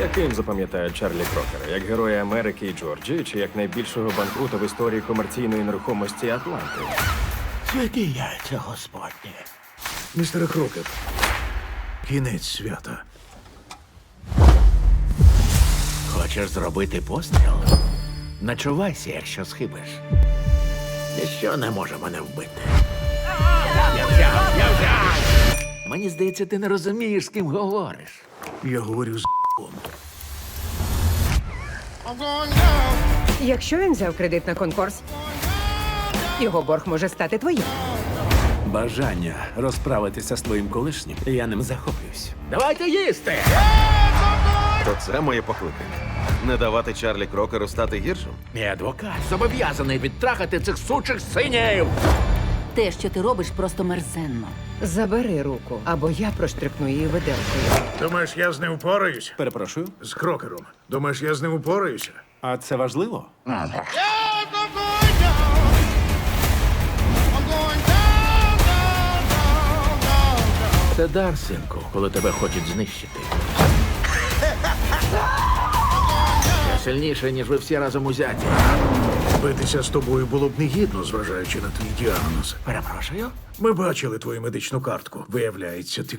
Яким запам'ятають Чарлі Крокера? Як героя Америки і Джорджії, чи як найбільшого банкрута в історії комерційної нерухомості Атланти? Святі яйця господні. Містере Крокет, кінець свята. Хочеш зробити постріл? Начувайся, якщо схибиш. Ніщо не може мене вбити. Я взяв, я взяв! Мені здається, ти не розумієш, з ким говориш. Я говорю з Якщо він взяв кредит на конкурс, його борг може стати твоїм. Бажання розправитися з твоїм колишнім, я ним захоплююсь. Давайте їсти! То це моє покликання. Не давати Чарлі Крокеру стати гіршим? Мій адвокат зобов'язаний відтрахати цих сучих синів. Те, що ти робиш, просто мерзенно. Забери руку, або я проштрикну її виделкою. Думаєш, я з ним впораюсь? Перепрошую, З крокером. Думаєш, я з ним впораюся? а це важливо? Це дар, синку, коли тебе хочуть знищити. Я сильніший, ніж ви всі разом узяті. Битися з тобою було б негідно, зважаючи на твій діагноз. Перепрошую. Ми бачили твою медичну картку. Виявляється, ти